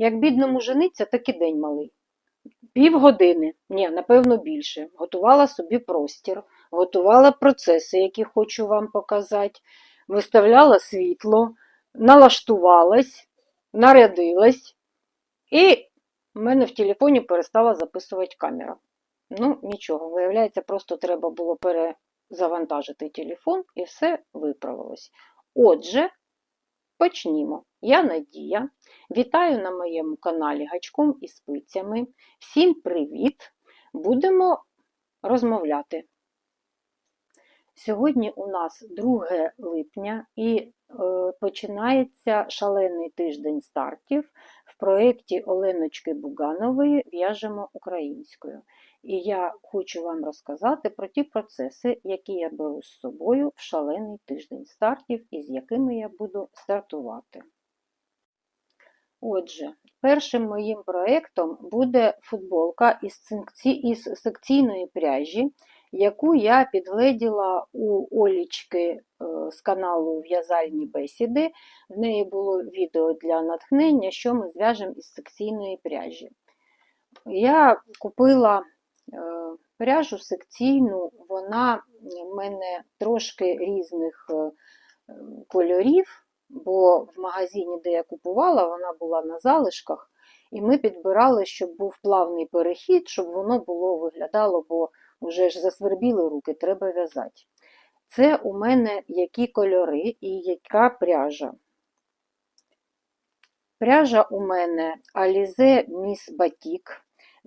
Як бідному жениться, так і день малий. Півгодини, ні, напевно, більше. Готувала собі простір, готувала процеси, які хочу вам показати, виставляла світло, налаштувалась, нарядилась, і в мене в телефоні перестала записувати камера. Ну, нічого, виявляється, просто треба було перезавантажити телефон і все виправилось. Отже, почнімо. Я Надія. Вітаю на моєму каналі Гачком і спицями. Всім привіт! Будемо розмовляти. Сьогодні у нас 2 липня і е, починається шалений тиждень стартів в проєкті Оленочки Буганової В'яжемо українською. І я хочу вам розказати про ті процеси, які я беру з собою в шалений тиждень стартів і з якими я буду стартувати. Отже, першим моїм проєктом буде футболка із, секці... із секційної пряжі, яку я підгледіла у Олічки е, з каналу В'язальні бесіди. В неї було відео для натхнення, що ми зв'яжемо із секційної пряжі. Я купила е, пряжу секційну, вона в мене трошки різних е, кольорів, бо в магазині, де я купувала, вона була на залишках, і ми підбирали, щоб був плавний перехід, щоб воно було виглядало, бо вже ж засвербіли руки, треба в'язати. Це у мене які кольори і яка пряжа. Пряжа у мене Alize Miss Batik.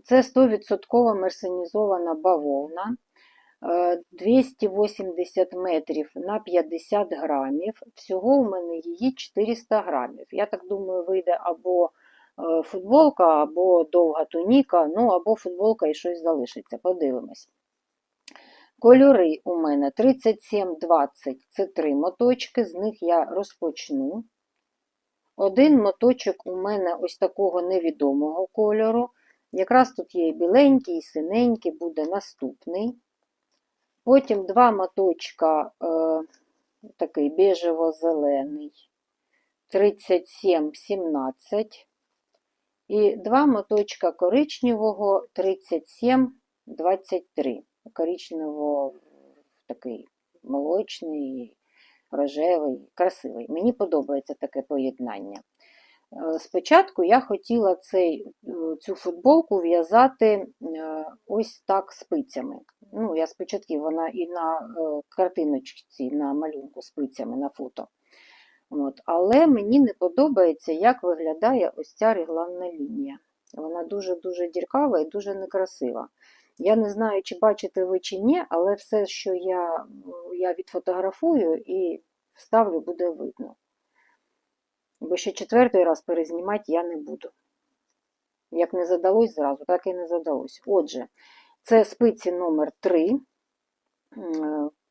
Це 100% мерсенізована бавовна. 280 метрів на 50 грамів. Всього у мене її 400 грамів. Я так думаю, вийде або футболка, або довга туніка, ну або футболка і щось залишиться. Подивимось. Кольори у мене 37-20 це три моточки, з них я розпочну. Один моточок у мене ось такого невідомого кольору. Якраз тут є і біленький, і синенький, буде наступний. Потім два моточка е, такий бежево-зелений, 37-17. І два моточка коричневого 37-23. Коричнево такий молочний, рожевий, красивий. Мені подобається таке поєднання. Спочатку я хотіла цей, цю футболку в'язати ось так спицями. Ну, Я спочатку вона і на картиночці, на малюнку спицями на фото. От. Але мені не подобається, як виглядає ось ця регланна лінія. Вона дуже-дуже діркава і дуже некрасива. Я не знаю, чи бачите ви чи ні, але все, що я, я відфотографую і вставлю, буде видно. Бо ще четвертий раз перезнімати я не буду. Як не задалось зразу, так і не задалось. Отже, це спиці номер 3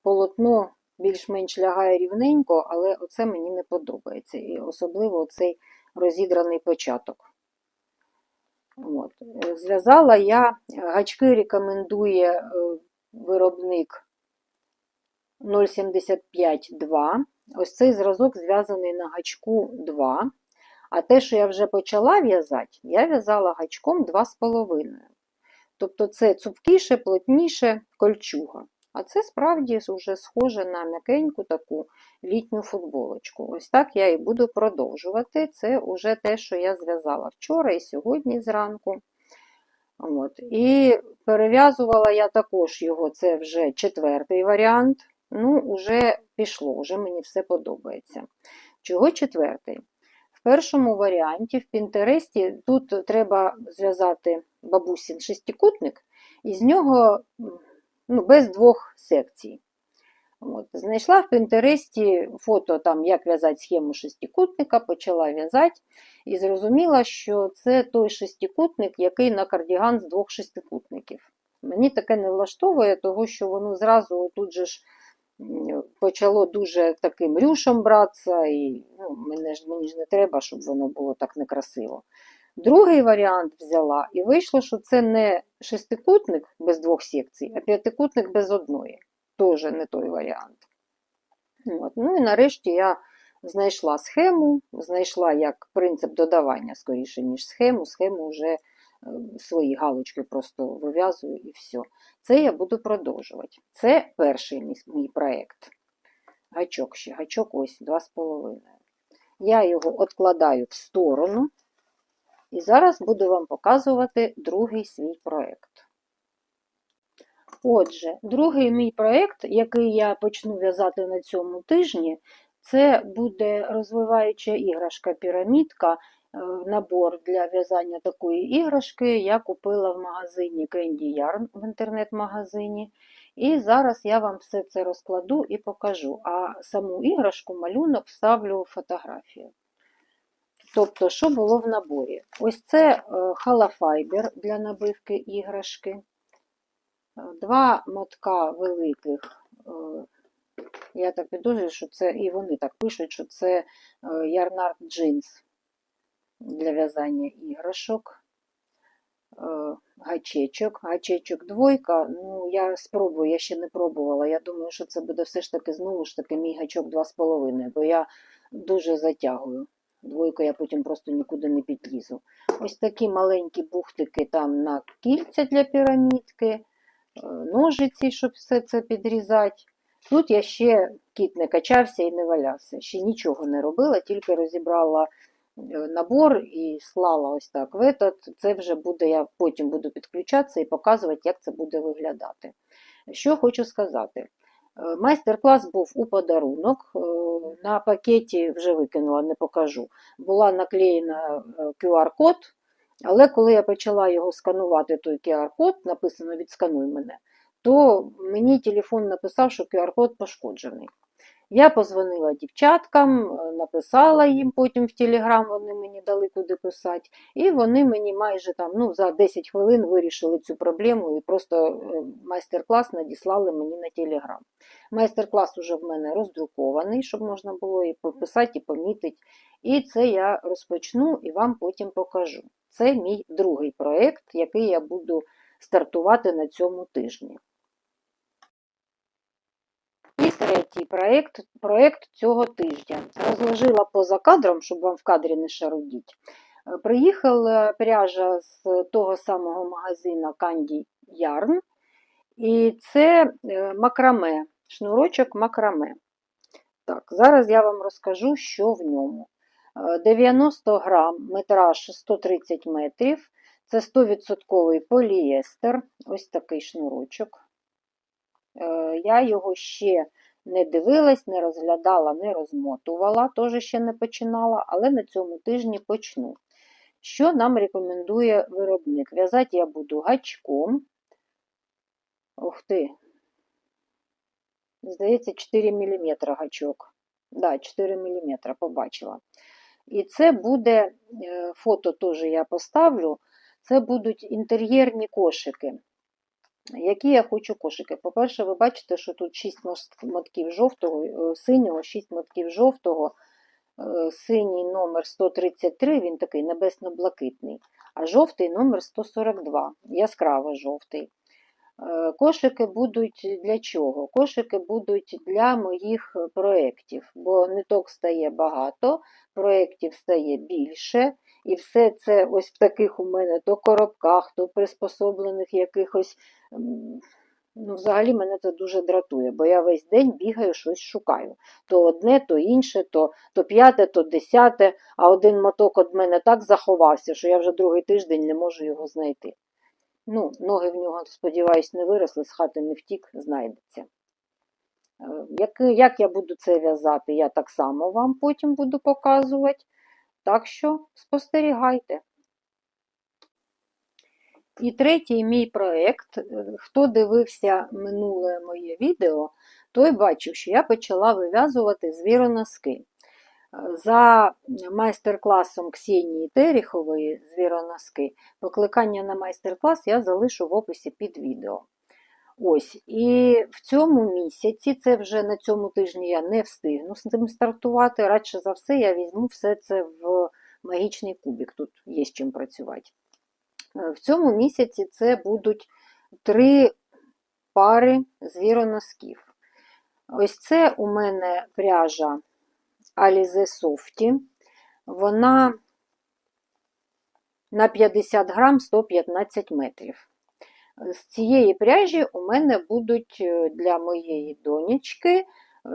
Полотно більш-менш лягає рівненько, але оце мені не подобається. І особливо цей розідраний початок. От. Зв'язала я, гачки рекомендує виробник 0,75-2. Ось цей зразок зв'язаний на гачку 2. А те, що я вже почала в'язати, я в'язала гачком 2,5. Тобто це цупкіше, плотніше кольчуга. А це справді вже схоже на м'якеньку таку літню футболочку. Ось так я і буду продовжувати. Це вже те, що я зв'язала вчора і сьогодні зранку. От. І перев'язувала я також його, це вже четвертий варіант. Ну, вже пішло, вже мені все подобається. Чого четвертий? В першому варіанті в Пінтересті тут треба зв'язати бабусін шестикутник, і з нього ну, без двох секцій. От. Знайшла в Пінтересті фото, там, як в'язати схему шестикутника, почала в'язати і зрозуміла, що це той шестикутник, який на кардіган з двох шестикутників. Мені таке не влаштовує, тому що воно зразу тут же ж почало дуже таким рюшом братися, і ну, мені, ж, мені ж не треба, щоб воно було так некрасиво. Другий варіант взяла, і вийшло, що це не шестикутник без двох секцій, а п'ятикутник без одної. Теж не той варіант. От. Ну і нарешті я знайшла схему, знайшла як принцип додавання скоріше, ніж схему. Схему вже свої галочки просто вив'язую і все. Це я буду продовжувати. Це перший мій, мій проєкт. Гачок ще, гачок ось 2,5. Я його відкладаю в сторону. І зараз буду вам показувати другий свій проєкт. Отже, другий мій проєкт, який я почну в'язати на цьому тижні, це буде розвиваюча іграшка пірамідка, е, набор для в'язання такої іграшки я купила в магазині Candy Yarn в інтернет-магазині. І зараз я вам все це розкладу і покажу. А саму іграшку, малюнок вставлю в фотографію. Тобто, що було в наборі? Ось це халафайбер для набивки іграшки. Е, Два мотка великих. е, Я так підозрюю, що це і вони так пишуть, що це ярнард джинс для в'язання іграшок. Гачечок. Гачечок двойка. Ну, я спробую, я ще не пробувала. Я думаю, що це буде все ж таки знову ж таки мій гачок 2,5, бо я дуже затягую. Двойку я потім просто нікуди не підлізу. Ось такі маленькі бухтики там на кільця для пірамідки, е, ножиці, щоб все це підрізати. Тут я ще кіт не качався і не валявся. Ще нічого не робила, тільки розібрала набор і слала ось так в этот. Це вже буде, я потім буду підключатися і показувати, як це буде виглядати. Що хочу сказати. Е, Майстер-клас був у подарунок. Е, На пакеті вже викинула, не покажу. Була наклеєна е, QR-код, але коли я почала його сканувати, той QR-код, написано відскануй мене, то мені телефон написав, що QR-код пошкоджений. Я позвонила дівчаткам, е, написала їм потім в Телеграм, вони мені дали куди писати, і вони мені майже там ну, за 10 хвилин вирішили цю проблему і просто е, майстер-клас надіслали мені на Телеграм. Майстер-клас уже в мене роздрукований, щоб можна було і пописати, і помітити. І це я розпочну і вам потім покажу. Це мій другий проєкт, який я буду стартувати на цьому тижні. І третій проєкт, проєкт цього тижня. Розложила поза кадром, щоб вам в кадрі не шарудіть. Е, Приїхала пряжа з того самого магазину Candy Yarn. І це е, макраме, шнурочок макраме. Так, зараз я вам розкажу, що в ньому. Е, 90 грам, метраж 130 метрів. Це 100% полієстер. Ось такий шнурочок. Е, Я його ще не дивилась, не розглядала, не розмотувала, теж ще не починала, але на цьому тижні почну. Що нам рекомендує виробник? В'язати я буду гачком. Ух ти. Здається, 4 мм гачок. Да, 4 мм побачила. І це буде, е, фото теж я поставлю, це будуть інтер'єрні кошики. Які я хочу кошики? По-перше, ви бачите, що тут 6 мотків жовтого, е, синього, 6 мотків жовтого, е, синій номер 133, він такий небесно-блакитний, а жовтий номер 142, яскраво жовтий. Е, Кошики будуть для чого? Кошики будуть для моїх проєктів, бо ниток стає багато, проєктів стає більше, і все це ось в таких у мене то коробках, то приспособлених якихось. Ну, взагалі мене це дуже дратує, бо я весь день бігаю, щось шукаю. То одне, то інше, то, то п'яте, то десяте, а один моток від мене так заховався, що я вже другий тиждень не можу його знайти. Ну, ноги в нього, сподіваюсь, не виросли, з хати не втік, знайдеться. Е, Як, як я буду це в'язати, я так само вам потім буду показувати. Так що спостерігайте. І третій мій проєкт. е, Хто дивився минуле моє відео, той бачив, що я почала вив'язувати звіроноски. Е, За майстер-класом Ксенії Терехової звіроноски, покликання на майстер-клас я залишу в описі під відео. Ось, і в цьому місяці, це вже на цьому тижні я не встигну з цим стартувати. Радше за все, я візьму все це в магічний кубик, тут є з чим працювати. Е, В цьому місяці це будуть три пари звіроносків. Ось це у мене пряжа Alize Softy. Вона на 50 грам 115 метрів. З цієї пряжі у мене будуть е, для моєї донечки е,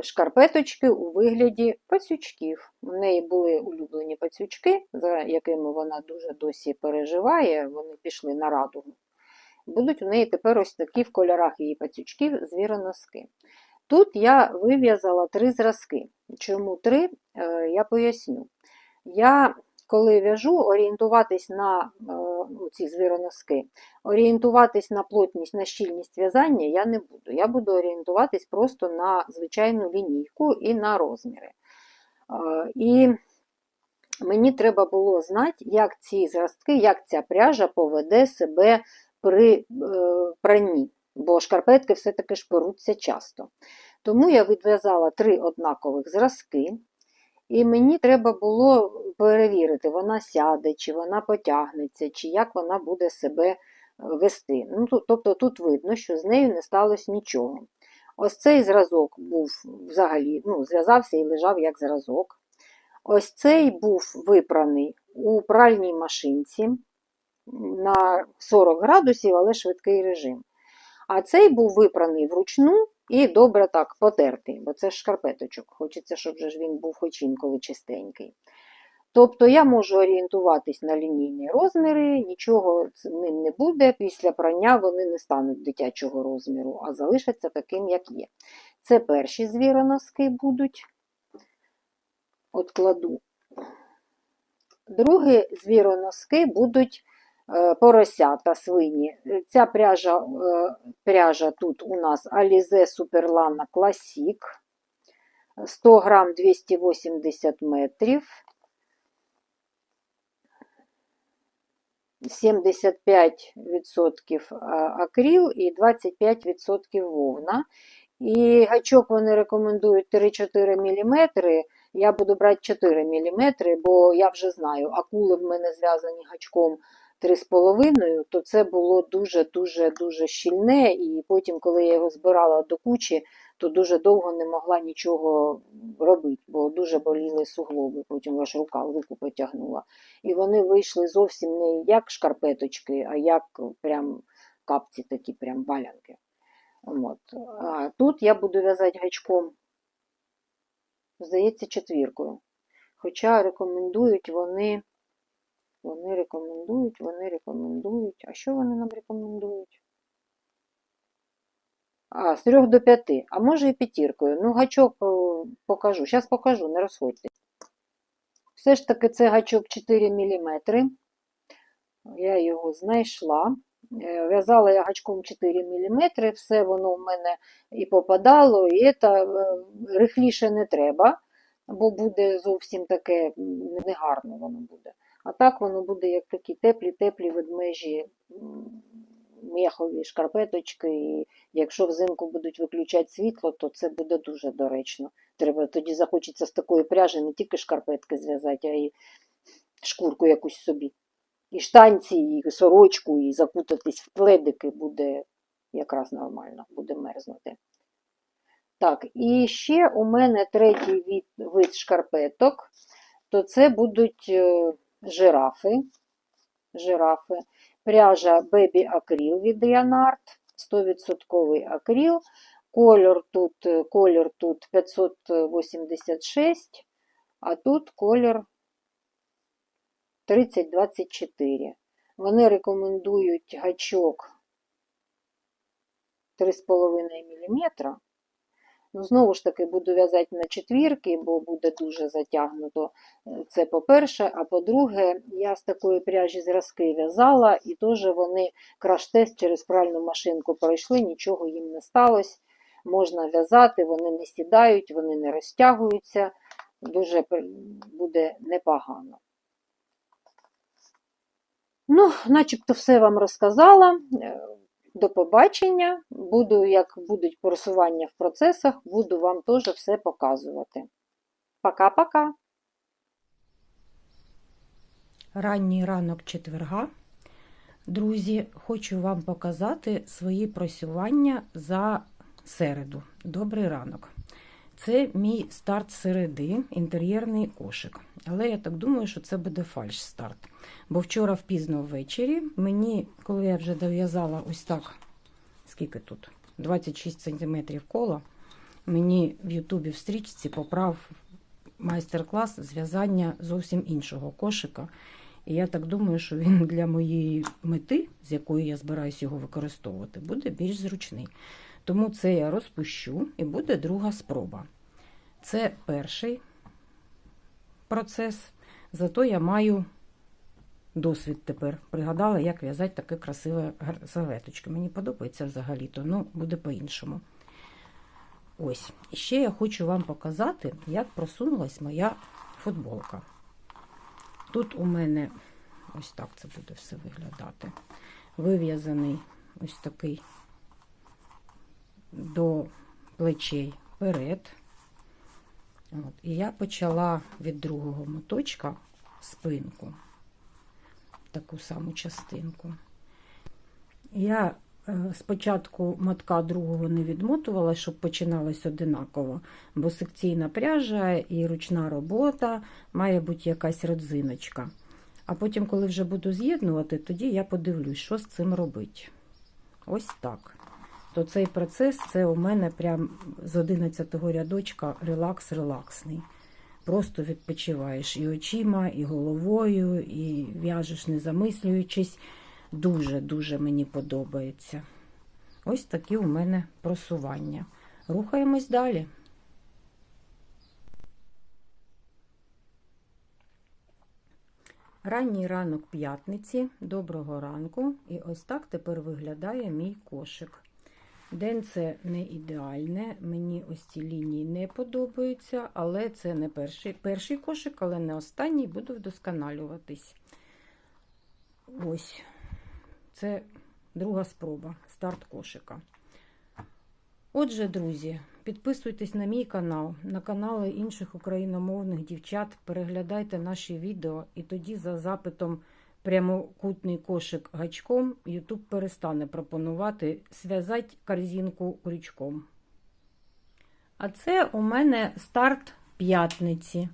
шкарпеточки у вигляді пацючків. У неї були улюблені пацючки, за якими вона дуже досі переживає. Вони пішли на радугу. Будуть у неї тепер ось такі в кольорах її пацючків звіроноски. Тут я вив'язала три зразки. Чому три? Е, Я поясню. Я, коли в'яжу, орієнтуватись на е, ну, ці звіроноски, орієнтуватись на плотність, на щільність в'язання я не буду. Я буду орієнтуватись просто на звичайну лінійку і на розміри. Е, І мені треба було знати, як ці зразки, як ця пряжа поведе себе при е, пранні, бо шкарпетки все-таки ж перуться часто. Тому я відв'язала три однакових зразки, і мені треба було перевірити, вона сяде, чи вона потягнеться, чи як вона буде себе е, вести. Ну, тобто тут видно, що з нею не сталося нічого. Ось цей зразок був взагалі, ну, зв'язався і лежав як зразок. Ось цей був випраний у пральній машинці на 40 градусів, але швидкий режим. А цей був випраний вручну і добре так потертий, бо це ж шкарпеточок. Хочеться, щоб же ж він був хоч інколи чистенький. Тобто я можу орієнтуватись на лінійні розміри, нічого з ним не буде. Після прання вони не стануть дитячого розміру, а залишаться таким, як є. Це перші звіроноски будуть. От кладу. Другі звіроноски будуть поросята свині. Е, Ця пряжа, е, пряжа тут у нас Alize Superlana Classic. 100 грам 280 метрів. 75% акрил і 25% вовна. І гачок вони рекомендують 3-4 мм. Я буду брати 4 мм, бо я вже знаю, акули в мене зв'язані гачком 3,5, то це було дуже-дуже дуже щільне. І потім, коли я його збирала до кучі, то дуже довго не могла нічого робити, бо дуже боліли суглоби. Потім аж рука руку потягнула. І вони вийшли зовсім не як шкарпеточки, а як прям капці такі, прям балянки. От. А тут я буду в'язати гачком, здається, четвіркою. Хоча рекомендують вони, вони рекомендують, вони рекомендують. А що вони нам рекомендують? А, з 3 до 5. А може і п'ятіркою. Ну, гачок е, покажу. Зараз покажу, не розходьте. Все ж таки це гачок 4 мм. Я його знайшла. Е, В'язала я гачком 4 мм, все воно в мене і попадало, і це е, рихліше не треба, бо буде зовсім таке негарно воно буде. А так воно буде як такі теплі-теплі ведмежі м'яхові шкарпеточки. І якщо взимку будуть виключати світло, то це буде дуже доречно. Треба тоді захочеться з такої пряжі не тільки шкарпетки зв'язати, а й шкурку якусь собі. І штанці, і сорочку, і закутатись в пледики буде якраз нормально, буде мерзнути. Так, і ще у мене третій від, вид шкарпеток, то це будуть е, жирафи. жирафи. Пряжа Baby Acryl від Leonard, 100% акрил. Колір тут, колір тут 586, а тут колір 3024. Вони рекомендують гачок 3,5 мм. Ну, знову ж таки, буду в'язати на четвірки, бо буде дуже затягнуто. Е, Це по-перше. А по-друге, я з такої пряжі зразки в'язала, і теж вони краш-тест через пральну машинку пройшли, нічого їм не сталося. Можна в'язати, вони не сідають, вони не розтягуються. Дуже буде непогано. Ну, начебто все вам розказала. До побачення. Буду, як будуть просування в процесах, буду вам теж все показувати. Пока-пока! Ранній ранок четверга. Друзі, хочу вам показати свої просування за середу. Добрий ранок. Це мій старт середи, інтер'єрний кошик. Але я так думаю, що це буде фальш-старт. Бо вчора впізно ввечері мені, коли я вже дов'язала ось так, скільки тут? 26 см кола, мені в Ютубі в стрічці поправ майстер-клас зв'язання зовсім іншого кошика. І я так думаю, що він для моєї мети, з якою я збираюся його використовувати, буде більш зручний. Тому це я розпущу і буде друга спроба. Це перший процес, зато я маю досвід тепер. Пригадала, як в'язати таке красиве серветочки. Мені подобається взагалі-то, ну буде по-іншому. Ось. Ще я хочу вам показати, як просунулась моя футболка. Тут у мене ось так це буде все виглядати. Вив'язаний ось такий до плечей вперед. От. І я почала від другого моточка спинку, таку саму частинку. Я е, спочатку мотка другого не відмотувала, щоб починалось одинаково, бо секційна пряжа і ручна робота має бути якась родзиночка. А потім, коли вже буду з'єднувати, тоді я подивлюсь, що з цим робити. Ось так. То цей процес це у мене прям з 11-го рядочка релакс-релаксний. Просто відпочиваєш і очима, і головою, і в'яжеш, не замислюючись. Дуже-дуже мені подобається. Ось такі у мене просування. Рухаємось далі. Ранній ранок п'ятниці. Доброго ранку. І ось так тепер виглядає мій кошик. День це не ідеальне, мені ось ці лінії не подобаються, але це не перший перший кошик, але не останній, буду вдосконалюватись. Ось, це друга спроба, старт кошика. Отже, друзі, підписуйтесь на мій канал, на канали інших україномовних дівчат, переглядайте наші відео, і тоді за запитом прямокутний кошик гачком YouTube перестане пропонувати зв'язати корзинку крючком. А це у мене старт п'ятниці.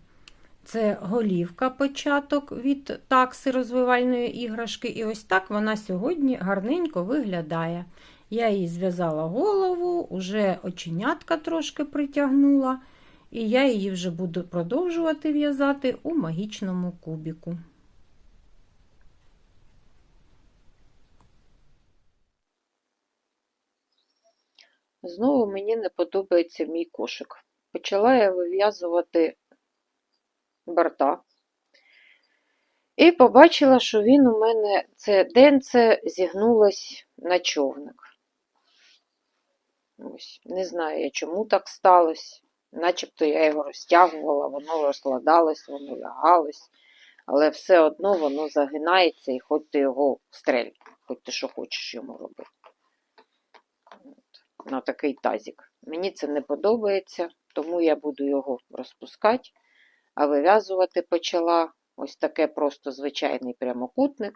Це голівка початок від такси розвивальної іграшки. І ось так вона сьогодні гарненько виглядає. Я їй зв'язала голову, уже оченятка трошки притягнула, і я її вже буду продовжувати в'язати у магічному кубіку. Знову мені не подобається мій кошик. Почала я вив'язувати борта. І побачила, що він у мене це денце зігнулось на човник. Ось, не знаю я, чому так сталося. Начебто я його розтягувала, воно розкладалось, воно лягалось, але все одно воно загинається і хоч ти його стрель, хоч ти що хочеш йому робити. На такий тазик. Мені це не подобається, тому я буду його розпускати, а вив'язувати почала ось таке просто звичайний прямокутник,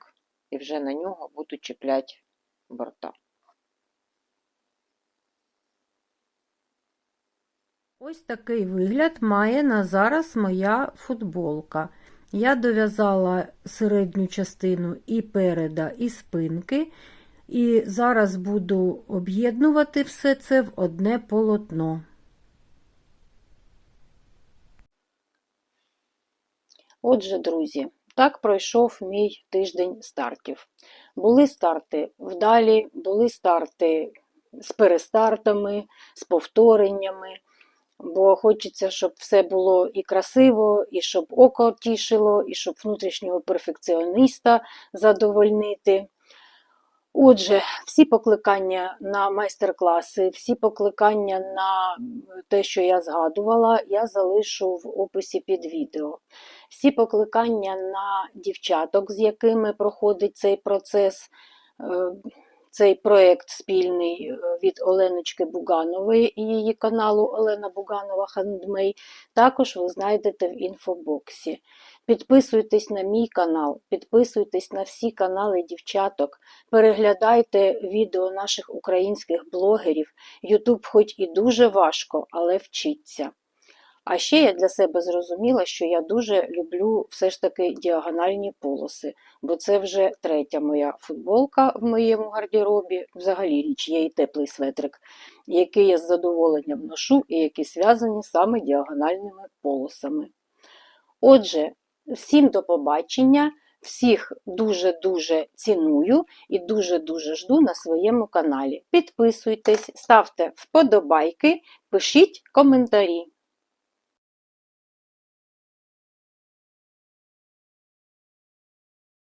і вже на нього буду чіпляти борта. Ось такий вигляд має на зараз моя футболка. Я дов'язала середню частину і переда, і спинки, і зараз буду об'єднувати все це в одне полотно. Отже, друзі, так пройшов мій тиждень стартів. Були старти вдалі, були старти з перестартами, з повтореннями, бо хочеться, щоб все було і красиво, і щоб око тішило, і щоб внутрішнього перфекціоніста задовольнити. Отже, всі покликання на майстер-класи, всі покликання на те, що я згадувала, я залишу в описі під відео. Всі покликання на дівчаток, з якими проходить цей процес, е, цей проєкт спільний е, від Оленочки Буганової і її каналу Олена Буганова Хандмей, також ви знайдете в інфобоксі. Підписуйтесь на мій канал, підписуйтесь на всі канали дівчаток, переглядайте відео наших українських блогерів. Ютуб хоч і дуже важко, але вчиться. А ще я для себе зрозуміла, що я дуже люблю все ж таки діагональні полоси, бо це вже третя моя футболка в моєму гардеробі. Взагалі річ є і теплий светрик, який я з задоволенням ношу і які зв'язані саме діагональними полосами. Отже, всім до побачення, всіх дуже-дуже ціную і дуже-дуже жду на своєму каналі. Підписуйтесь, ставте вподобайки, пишіть коментарі.